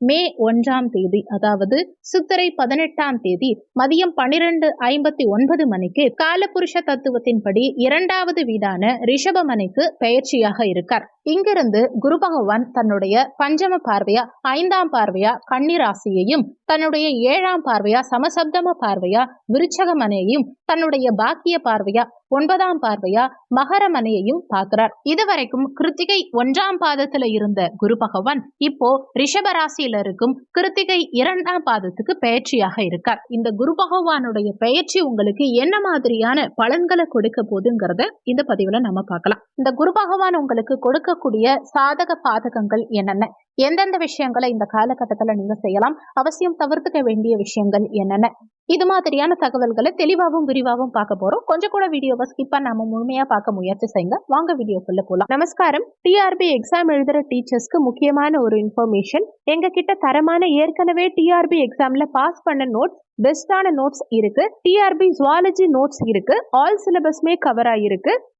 மே ஒன்றாம் தேதி அதாவது சித்திரை பதினெட்டாம் தேதி மதியம் பனிரெண்டு ஐம்பத்தி ஒன்பது மணிக்கு காலபுருஷ தத்துவத்தின்படி இரண்டாவது வீடான ரிஷபமனைக்கு பயிற்சியாக இருக்கார். இங்கிருந்து குரு பகவான் தன்னுடைய பஞ்சம பார்வையா ஐந்தாம் பார்வையா கன்னிராசியையும் தன்னுடைய ஏழாம் பார்வையா சமசப்தம பார்வையா விருச்சகமனையையும் தன்னுடைய பாக்கிய பார்வையா ஒன்பதாம் பார்வையா மகரமனையையும் பார்க்கிறார். இதுவரைக்கும் கிருத்திகை ஒன்றாம் பாதத்துல இருந்த குரு பகவான் இப்போ ரிஷபராசியில இருக்கும் கிருத்திகை இரண்டாம் பாதத்துக்கு பெயர்ச்சியாக இருக்கார். இந்த குரு பகவானுடைய பெயர்ச்சி உங்களுக்கு என்ன மாதிரியான பலன்களை கொடுக்க போதுங்கிறத இந்த பதிவுல நம்ம பார்க்கலாம். இந்த குரு பகவான் உங்களுக்கு இருக்கக்கூடிய சாதக பாதகங்கள் என்னென்ன? எந்தெந்த விஷயங்களை இந்த காலகட்டத்துல நீங்க செய்யலாம்? அவசியம் தவிர்த்துக்க வேண்டிய விஷயங்கள் என்னென்ன? இது மாதிரியான தகவல்களை தெளிவாகவும் விரிவாகவும் பார்க்க போறோம். கொஞ்சம் கூட வீடியோவை ஸ்கிப் பண்ணாம முழுமையா பார்க்க முயற்சி செய்யுங்க. வாங்க வீடியோக்குள்ள போலாம். நமஸ்காரம். டிஆர்பி எக்ஸாம் எழுதுற டீச்சர்ஸ்க்கு முக்கியமான ஒரு இன்ஃபர்மேஷன் எங்க கிட்ட தரமான ஏற்கனவே டிஆர்பி எக்ஸாம்ல பாஸ் பண்ண நோட்ஸ் பெஸ்டான நோட்ஸ் இருக்கு. டிஆர்பி ஜுவாலஜி நோட்ஸ் இருக்கு. ஆல் சிலபஸ்மே கவர் ஆயிருக்கு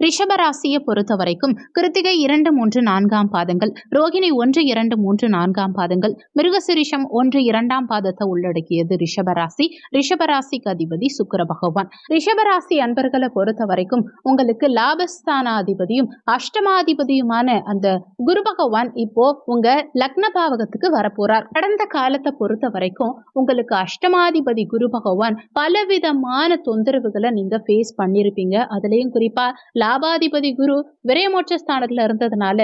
ரிஷபராசியை பொறுத்த வரைக்கும் கிருத்திகை இரண்டு மூன்று நான்காம் பாதங்கள் ரோகிணி ஒன்று இரண்டு மூன்று நான்காம் பாதங்கள் மிருகசிரிஷம் ஒன்று இரண்டாம் பாதத்தை உள்ளடக்கியது ரிஷபராசி. ரிஷபராசிக்கு அதிபதி சுக்கர பகவான். ரிஷபராசி அன்பர்களை பொறுத்த வரைக்கும் உங்களுக்கு லாபஸ்தானாதிபதியும் அஷ்டமாதிபதியுமான அந்த குரு பகவான் இப்போ உங்க லக்ன பாவகத்துக்கு வரப்போறார். கடந்த காலத்தை பொறுத்த வரைக்கும் உங்களுக்கு அஷ்டமாதிபதி குரு பகவான் பலவிதமான தொந்தரவுகளை நீங்க ஃபேஸ் பண்ணிருப்பீங்க. அதுலயும் குறிப்பா லாபாதிபதி குரு விரயமோட்ச ஸ்தானத்துல இருந்ததுனால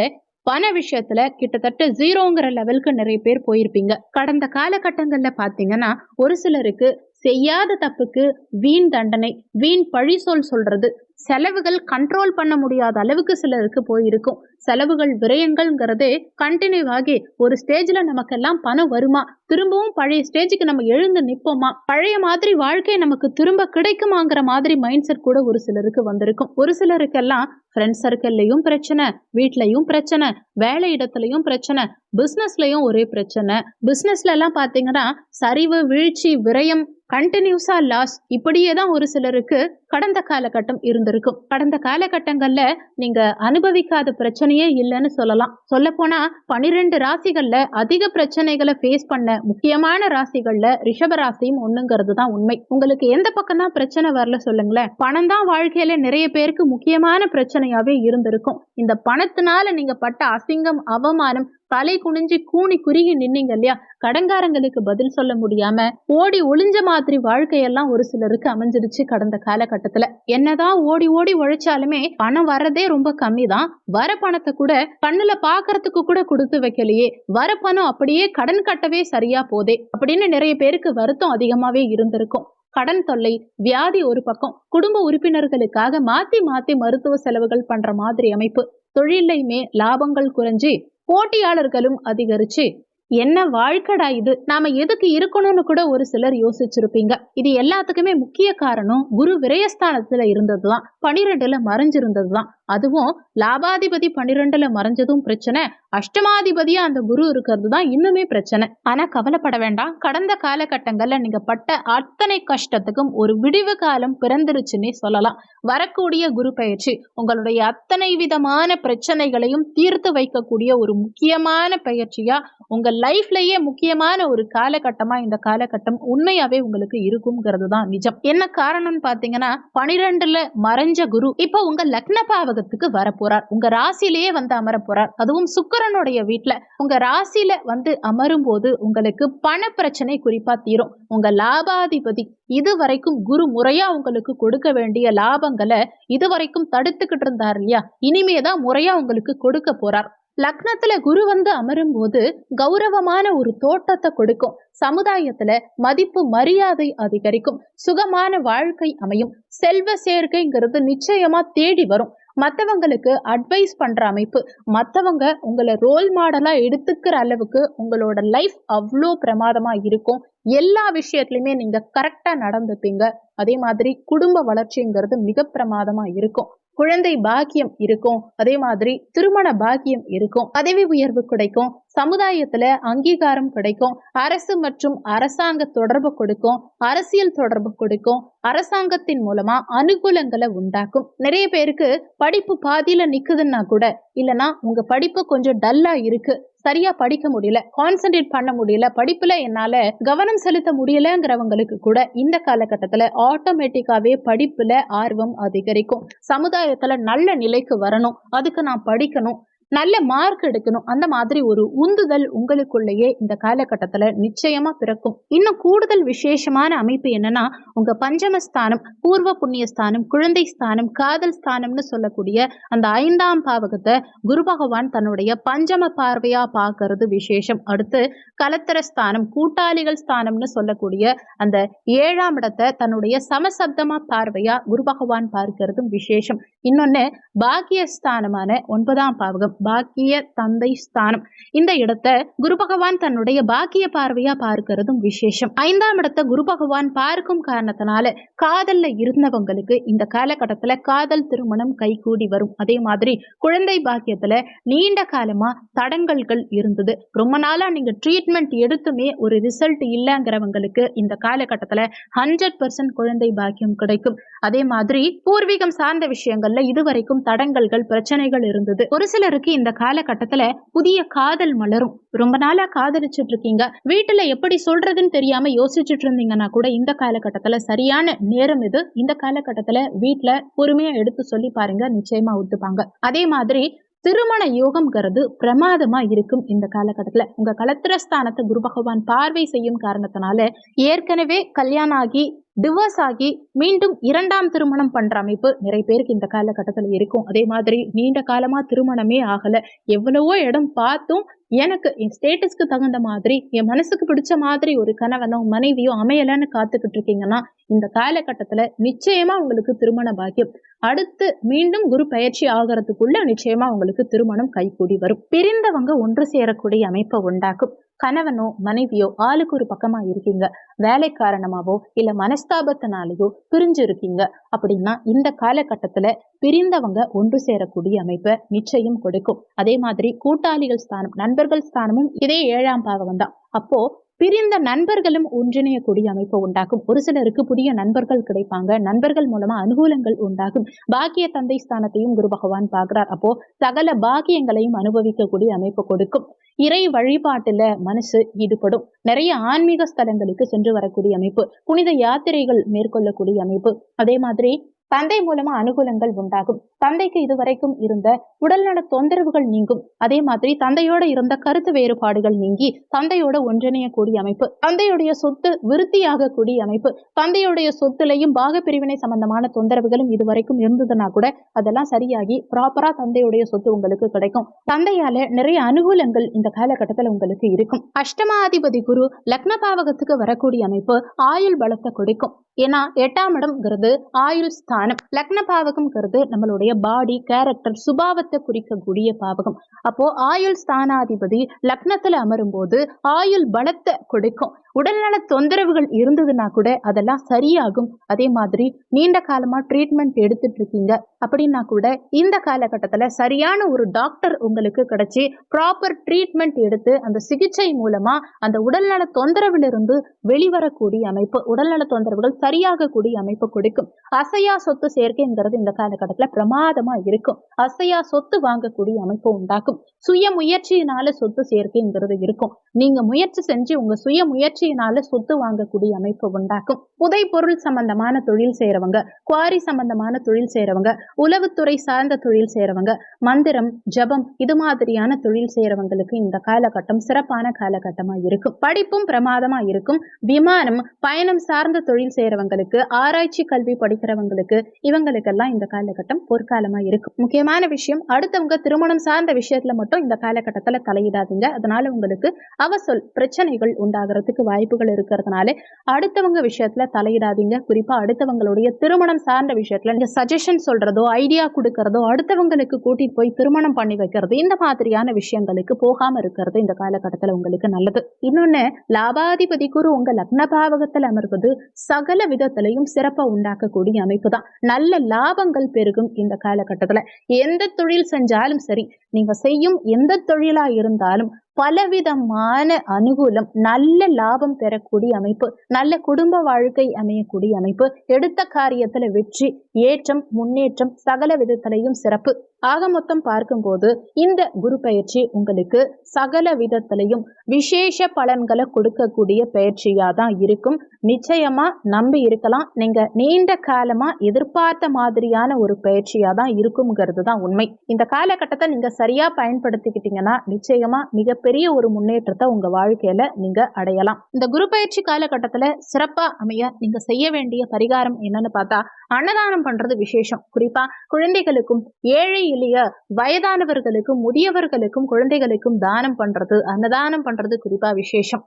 பண விஷயத்துல கிட்டத்தட்ட ஜீரோங்கிற லெவலுக்கு நிறைய பேர் போயிருப்பீங்க. கடந்த காலகட்டங்கள்ல பாத்தீங்கன்னா ஒரு சிலருக்கு செய்யாத தப்புக்கு வீண் தண்டனை வீண் பழி சொல் சொல்றது செலவுகள் கண்ட்ரோல் பண்ண முடியாத அளவுக்கு சிலருக்கு போயிருக்கும். செலவுகள் விரயங்கள்ங்கிறதே கண்டினியூ ஆகி ஒரு ஸ்டேஜ்ல நமக்கெல்லாம் பணம் வருமா? திரும்பவும் பழைய ஸ்டேஜுக்கு நம்ம எழுந்து நிற்போமா பழைய மாதிரி வாழ்க்கை நமக்கு திரும்ப கிடைக்குமாங்கிற மாதிரி மைண்ட் செட் கூட ஒரு சிலருக்கு வந்திருக்கும். ஒரு சிலருக்கெல்லாம் ஃப்ரெண்ட்ஸ் சர்க்கிள்லையும் பிரச்சனை வீட்லயும் பிரச்சனை வேலை இடத்துலையும் பிரச்சனை பிஸ்னஸ்லையும் ஒரே பிரச்சனை. பிஸ்னஸ்லலாம் பார்த்தீங்கன்னா சரிவு வீழ்ச்சி விரயம் கண்டினியூஸா லாஸ் இப்படியே தான் ஒரு சிலருக்கு கடந்த காலகட்டம் இருந்திருக்கும். கடந்த காலகட்டங்கள்ல நீங்க அனுபவிக்காத பிரச்சனையே இல்லைன்னு சொல்லலாம். சொல்ல போனா பனிரெண்டு ராசிகள்ல அதிக பிரச்சனைகளை ஃபேஸ் பண்ண முக்கியமான ராசிகள்ல ரிஷப ராசியும் ஒண்ணுங்கிறது தான் உண்மை. உங்களுக்கு எந்த பக்கம் தான் பிரச்சனை வரல சொல்லுங்களேன். பணம் தான் வாழ்க்கையில நிறைய பேருக்கு முக்கியமான பிரச்சனை. யோசனையாவே இருந்திருக்கும். இந்த பணத்தினால நீங்க பட்ட அசிங்கம் அவமானம் தலை குனிஞ்சு கூணி குறுகி நின்னீங்க இல்லையா? கடங்காரங்களுக்கு பதில் சொல்ல முடியாம ஓடி ஒளிஞ்ச மாதிரி வாழ்க்கையெல்லாம் ஒரு சிலருக்கு அமைஞ்சிருச்சு கடந்த காலகட்டத்துல. என்னதான் ஓடி ஓடி உழைச்சாலுமே பணம் வர்றதே ரொம்ப கம்மி தான் வர பணத்தை கூட கண்ணுல பாக்குறதுக்கு கூட கொடுத்து வைக்கலையே. வர பணம் அப்படியே கடன் கட்டவே சரியா போதே அப்படின்னு நிறைய பேருக்கு வருத்தம் அதிகமாவே இருந்திருக்கும். கடன் தொல்லை வியாதி ஒரு பக்கம் குடும்ப உறுப்பினர்களுக்காக மாத்தி மாத்தி மருத்துவ செலவுகள் பண்ற மாதிரி அமைப்பு. தொழிலையுமே லாபங்கள் குறைஞ்சி போட்டியாளர்களும் அதிகரிச்சு என்ன வாழ்க்கடா இது? நாம எதுக்கு இருக்கணும்னு கூட ஒரு சிலர் யோசிச்சிருப்பீங்க. இது எல்லாத்துக்குமே முக்கிய காரணம் குரு விரயஸ்தானத்துல இருந்ததுதான். பனிரெண்டுல மறைஞ்சிருந்ததுதான். அதுவும் லாபாதிபதி பன்னிரெண்டுல மறைஞ்சதும் பிரச்சனை. அஷ்டமாதிபதியா அந்த குரு இருக்கிறது தான் இன்னுமே பிரச்சனை. ஆனா கவலைப்பட வேண்டாம். கடந்த காலகட்டங்கள்ல நீங்க பட்ட அத்தனை கஷ்டத்துக்கும் ஒரு விடிவு காலம் பிறந்துருச்சுன்னே சொல்லலாம். வரக்கூடிய குரு பயிற்சி உங்களுடைய அத்தனை விதமான பிரச்சனைகளையும் தீர்த்து வைக்கக்கூடிய ஒரு முக்கியமான பயிற்சியா உங்கள் லைஃப்லயே முக்கியமான ஒரு காலகட்டமா இந்த காலகட்டம் உண்மையாவே உங்களுக்கு இருக்குங்கிறது தான் நிஜம். என்ன காரணம்னு பாத்தீங்கன்னா பனிரெண்டுல மறைஞ்ச குரு இப்போ உங்க லக்ன பாவகத்துக்கு வரப்போறார். உங்க ராசியிலேயே வந்து அமர போறார் அதுவும் சுக்கரனுடைய வீட்டுல உங்க ராசியில வந்து அமரும் போது உங்களுக்கு பண பிரச்சனை குறிப்பா தீரும். உங்க லாபாதிபதி இது வரைக்கும் குரு முறையா உங்களுக்கு கொடுக்க வேண்டிய லாபங்களை இது வரைக்கும் தடுத்துக்கிட்டு இருந்தார் இல்லையா? இனிமேதான் முறையா உங்களுக்கு கொடுக்க போறார். லக்னத்துல குரு வந்து அமரும் போது கௌரவமான ஒரு தோட்டத்தை கொடுக்கும். சமுதாயத்துல மதிப்பு மரியாதை அதிகரிக்கும். சுகமான வாழ்க்கை அமையும். செல்வ சேர்க்கைங்கிறது நிச்சயமா தேடி வரும். மற்றவங்களுக்கு அட்வைஸ் பண்ற அமைப்பு. மற்றவங்க உங்களை ரோல் மாடலா எடுத்துக்கிற அளவுக்கு உங்களோட லைஃப் அவ்வளோ பிரமாதமா இருக்கும். எல்லா விஷயத்துலையுமே நீங்க கரெக்டா நடந்துப்பீங்க. அதே மாதிரி குடும்ப வளர்ச்சிங்கிறது மிக பிரமாதமா இருக்கும். குழந்தை பாக்கியம் இருக்கும். அதே மாதிரி திருமண பாக்கியம் இருக்கும். பதவி உயர்வு கிடைக்கும். சமுதாயத்துல அங்கீகாரம் கிடைக்கும். அரசு மற்றும் அரசாங்க தொடர்பு கொடுக்கும். அரசியல் தொடர்பு கொடுக்கும். அரசாங்கத்தின் மூலமா அனுகூலங்களை உண்டாக்கும். நிறைய பேருக்கு படிப்பு பாதியில நிக்குதுன்னா கூட இல்லனா உங்க படிப்பு கொஞ்சம் டல்லா இருக்கு. சரியா படிக்க முடியல கான்சென்ட்ரேட் பண்ண முடியல படிப்புல என்னால கவனம் செலுத்த முடியலங்கிறவங்களுக்கு கூட இந்த காலகட்டத்துல ஆட்டோமேட்டிக்காவே படிப்புல ஆர்வம் அதிகரிக்கும். சமுதாயத்துல நல்ல நிலைக்கு வரணும். அதுக்கு நான் படிக்கணும். நல்ல மார்க் எடுக்கணும். அந்த மாதிரி ஒரு உந்துதல் உங்களுக்குள்ளேயே இந்த காலகட்டத்துல நிச்சயமா பிறக்கும். இன்னும் கூடுதல் விசேஷமான அமைப்பு என்னன்னா உங்க பஞ்சமஸ்தானம் பூர்வ புண்ணிய ஸ்தானம் குழந்தை ஸ்தானம் காதல் ஸ்தானம்னு சொல்லக்கூடிய அந்த ஐந்தாம் பாவகத்தை குரு பகவான் தன்னுடைய பஞ்சம பார்வையா பார்க்கறது விசேஷம். அடுத்து கலத்தர ஸ்தானம் கூட்டாளிகள் ஸ்தானம்னு சொல்லக்கூடிய அந்த ஏழாம் இடத்தை தன்னுடைய சமசப்தமா பார்வையா குரு பகவான் பார்க்கிறதும் விசேஷம். இன்னொன்னு பாக்கியஸ்தானமான ஒன்பதாம் பாவகம். பாக்கிய தந்தை ஸ்தானம். இந்த இடத்தை குரு பகவான் தன்னுடைய பாக்கிய பார்வையா பார்க்கிறதும் விசேஷம். ஐந்தாம் இடத்தை குரு பகவான் பார்க்கும் காரணத்தினால காதல்ல இருந்தவங்களுக்கு இந்த காலகட்டத்துல காதல் திருமணம் கைகூடி வரும். அதே மாதிரி குழந்தை பாக்கியத்துல நீண்ட காலமா தடங்கல்கள் இருந்தது. ரொம்ப நாளா நீங்க ட்ரீட்மெண்ட் எடுத்துமே ஒரு ரிசல்ட் இல்லைங்கிறவங்களுக்கு இந்த காலகட்டத்துல ஹண்ட்ரட் பர்சன்ட் குழந்தை பாக்கியம் கிடைக்கும். அதே மாதிரி பூர்வீகம் சார்ந்த விஷயங்கள்ல இதுவரைக்கும் தடங்கல்கள் பிரச்சனைகள் இருந்தது. ஒரு சிலருக்கு இந்த காலகட்டத்துல புதிய காதல் மலரும். ரொம்ப நாளா காதலிச்சுட்டு இருக்கீங்க வீட்டுல எப்படி சொல்றதுன்னு தெரியாம யோசிச்சுட்டு இருந்தீங்கன்னா கூட இந்த காலகட்டத்துல சரியான நேரம் இது. இந்த காலகட்டத்துல வீட்டுல பொறுமையா எடுத்து சொல்லி பாருங்க நிச்சயமா ஒத்துப்பாங்க. அதே மாதிரி திருமண யோகம்ங்கிறது பிரமாதமா இருக்கும் இந்த காலகட்டத்துல. உங்க கலத்திரஸ்தானத்தை குரு பகவான் பார்வை செய்யும் காரணத்தினால ஏற்கனவே கல்யாணம் ஆகி டிவோர்ஸ் ஆகி மீண்டும் இரண்டாம் திருமணம் பண்ணுற அமைப்பு நிறைய பேருக்கு இந்த காலகட்டத்தில் இருக்கும். அதே மாதிரி நீண்ட காலமாக திருமணமே ஆகலை. எவ்வளவோ இடம் பார்த்தும் எனக்கு என் ஸ்டேட்டஸ்க்கு தகுந்த மாதிரி என் மனசுக்கு பிடிச்ச மாதிரி ஒரு கணவனோ மனைவியோ அமையலன்னு காத்துக்கிட்டு இருக்கீங்கன்னா இந்த காலகட்டத்துல நிச்சயமா உங்களுக்கு திருமண பாக்கியம். அடுத்து மீண்டும் குரு பயிற்சி ஆகிறதுக்குள்ள நிச்சயமா உங்களுக்கு திருமணம் கைகூடி வரும். பிரிந்தவங்க ஒன்று சேரக்கூடிய அமைப்பை உண்டாக்கும். கணவனோ மனைவியோ ஆளுக்கு ஒரு பக்கமா இருக்கீங்க. வேலை காரணமாவோ இல்ல மனஸ்தாபத்தினாலேயோ பிரிஞ்சு இருக்கீங்க. அப்படின்னா இந்த காலகட்டத்துல பிரிந்தவங்க ஒன்று சேரக்கூடிய அமைப்பை நிச்சயம் கொடுக்கும். அதே மாதிரி கூட்டாளிகள் ஸ்தானம் நண்பர்கள் ஸ்தானமும் இதே ஏழாம் பாவகம் தான் அப்போ பிரிந்த நண்பர்களும் ஒன்றிணையக்கூடிய அமைப்பு உண்டாகும் ஒரு சிலருக்கு புதிய நண்பர்கள் கிடைப்பாங்க. நண்பர்கள் மூலமா அனுகூலங்கள் உண்டாகும். பாக்கிய தந்தை ஸ்தானத்தையும் குரு பகவான் பார்க்கிறார். அப்போ சகல பாக்கியங்களையும் அனுபவிக்கக்கூடிய அமைப்பு கொடுக்கும். இறை வழிபாட்டுல மனசு ஈடுபடும். நிறைய ஆன்மீக ஸ்தலங்களுக்கு சென்று வரக்கூடிய அமைப்பு. புனித யாத்திரைகள் மேற்கொள்ளக்கூடிய அமைப்பு. அதே மாதிரி தந்தை மூலமா அனுகூலங்கள் உண்டாகும். தந்தைக்கு இதுவரைக்கும் இருந்த உடல்நல தொந்தரவுகள் நீங்கும். அதே மாதிரி தந்தையோட இருந்த கருத்து வேறுபாடுகள் நீங்கி தந்தையோட ஒன்றிணையக்கூடிய அமைப்பு தந்தையுடைய சொத்து விருத்தியாகக்கூடிய அமைப்பு தந்தையுடைய சொத்துலையும் பாக பிரிவினை சம்பந்தமான தொந்தரவுகளும் இதுவரைக்கும் இருந்ததுன்னா கூட அதெல்லாம் சரியாகி ப்ராப்பரா தந்தையுடைய சொத்து உங்களுக்கு கிடைக்கும். தந்தையால நிறைய அனுகூலங்கள் இந்த காலகட்டத்தில் உங்களுக்கு இருக்கும். அஷ்டமாதிபதி குரு லக்ன பாவகத்துக்கு வரக்கூடிய அமைப்பு ஆயுள் பலத்தை கொடுக்கும். ஏன்னா எட்டாம் இடம்ங்கிறது ஆயுள் ஸ்தானம் லக்ன பாவகம்ங்கிறது நம்மளுடைய பாடி கேரக்டர் சுபாவத்தை குறிக்கக்கூடிய பாவகம். அப்போ ஆயுள் ஸ்தானாதிபதி லக்னத்துல அமரும் போது ஆயுள் பலத்தை கொடுக்கும். உடல்நல தொந்தரவுகள் இருந்ததுன்னா கூட அதெல்லாம் சரியாகும். அதே மாதிரி நீண்ட காலமா ட்ரீட்மெண்ட் எடுத்துட்டு இருக்கீங்க அப்படின்னா கூட இந்த காலகட்டத்துல சரியான ஒரு டாக்டர் உங்களுக்கு கிடைச்சி ப்ராப்பர் ட்ரீட்மெண்ட் எடுத்து அந்த சிகிச்சை மூலமா அந்த உடல்நல தொந்தரவிலிருந்து வெளிவரக்கூடிய அமைப்பு உடல்நல தொந்தரவுகள் சரியாகக்கூடிய அமைப்பு கொடுக்கும். அசையா சொத்து சேர்க்கைங்கிறது இந்த காலகட்டத்துல பிரமாதமா இருக்கும். அசையா சொத்து வாங்கக்கூடிய அமைப்பு உண்டாக்கும் சுய முயற்சியினால சொத்து சேர்க்கைங்கிறது இருக்கும். நீங்க முயற்சி செஞ்சு உங்க சுய முயற்சியினால சொத்து வாங்கக்கூடிய அமைப்பு உண்டாக்கும். புதை பொருள் சம்பந்தமான தொழில் செய்யறவங்க குவாரி சம்பந்தமான தொழில் செய்யறவங்க உளவுத்துறை சார்ந்த தொழில் செய்யறவங்க மந்திரம் ஜபம் இது மாதிரியான தொழில் செய்யறவங்களுக்கு இந்த காலகட்டம் சிறப்பான காலகட்டமா இருக்கும். படிப்பும் பிரமாதமா இருக்கும். விமானம் பயணம் சார்ந்த தொழில் செய்யறவங்களுக்கு ஆராய்ச்சி கல்வி படிக்கிறவங்களுக்கு இவங்களுக்கெல்லாம் இந்த காலகட்டம் பொற்காலமா இருக்கும். முக்கியமான விஷயம் அடுத்தவங்க திருமணம் சார்ந்த விஷயத்துல மட்டும் இந்த காலகட்டத்துல தலையிடாதீங்க. அதனால உங்களுக்கு அவசொல் பிரச்சனைகள் உண்டாகிறதுக்கு வாய்ப்புகள் இருக்கிறதுனால அடுத்தவங்க விஷயத்துல தலையிடாதீங்க. குறிப்பா அடுத்தவங்களுடைய திருமணம் சார்ந்த விஷயத்துல நீங்க சஜஷன் சொல்றதோ ஐடியா கொடுக்கறதோ அடுத்தவங்களுக்கு கூட்டிட்டு போய் திருமணம் பண்ணி வைக்கிறது இந்த மாதிரியான விஷயங்களுக்கு போகாம இருக்கிறது இந்த காலகட்டத்துல உங்களுக்கு நல்லது. இன்னொன்னு லாபாதிபதி குரு உங்க லக்ன பாவகத்தில் அமர்வது சகல விதத்திலையும் சிறப்பை உண்டாக்கக்கூடிய அமைப்பு தான். நல்ல லாபங்கள் பெருகும் இந்த காலகட்டத்துல. எந்த தொழில் செஞ்சாலும் சரி நீங்க செய்யும் எந்த தொழிலா இருந்தாலும் பலவிதமான அனுகூலம் நல்ல லாபம் பெறக்கூடிய அமைப்பு நல்ல குடும்ப வாழ்க்கை அமையக்கூடிய அமைப்பு எடுத்த காரியத்துல வெற்றி ஏற்றம் முன்னேற்றம் சகல விதத்திலையும் சிறப்பு. ஆக மொத்தம் பார்க்கும்போது இந்த குரு பயிற்சி உங்களுக்கு சகல விதத்திலையும் விசேஷ பலன்களை கொடுக்கக்கூடிய பயிற்சியா தான் இருக்கும். நிச்சயமா நம்பி இருக்கலாம். நீங்க நீண்ட காலமா எதிர்பார்த்த மாதிரியான ஒரு பயிற்சியா தான் இருக்குங்கிறது தான் உண்மை. இந்த காலகட்டத்தை நீங்க சரியா பயன்படுத்திக்கிட்டீங்கன்னா நிச்சயமா மிகப்பெரிய ஒரு முன்னேற்றத்தை உங்க வாழ்க்கையில நீங்க அடையலாம். இந்த குரு பயிற்சி காலகட்டத்துல சிறப்பா அமைய நீங்க செய்ய வேண்டிய பரிகாரம் என்னன்னு பார்த்தா அன்னதானம் பண்றது விசேஷம். குறிப்பா குழந்தைகளுக்கும் ஏழை எளிய வயதானவர்களுக்கும் முதியவர்களுக்கும் குழந்தைகளுக்கும் தானம் பண்றது அன்னதானம் பண்றது குறிப்பா விசேஷம்.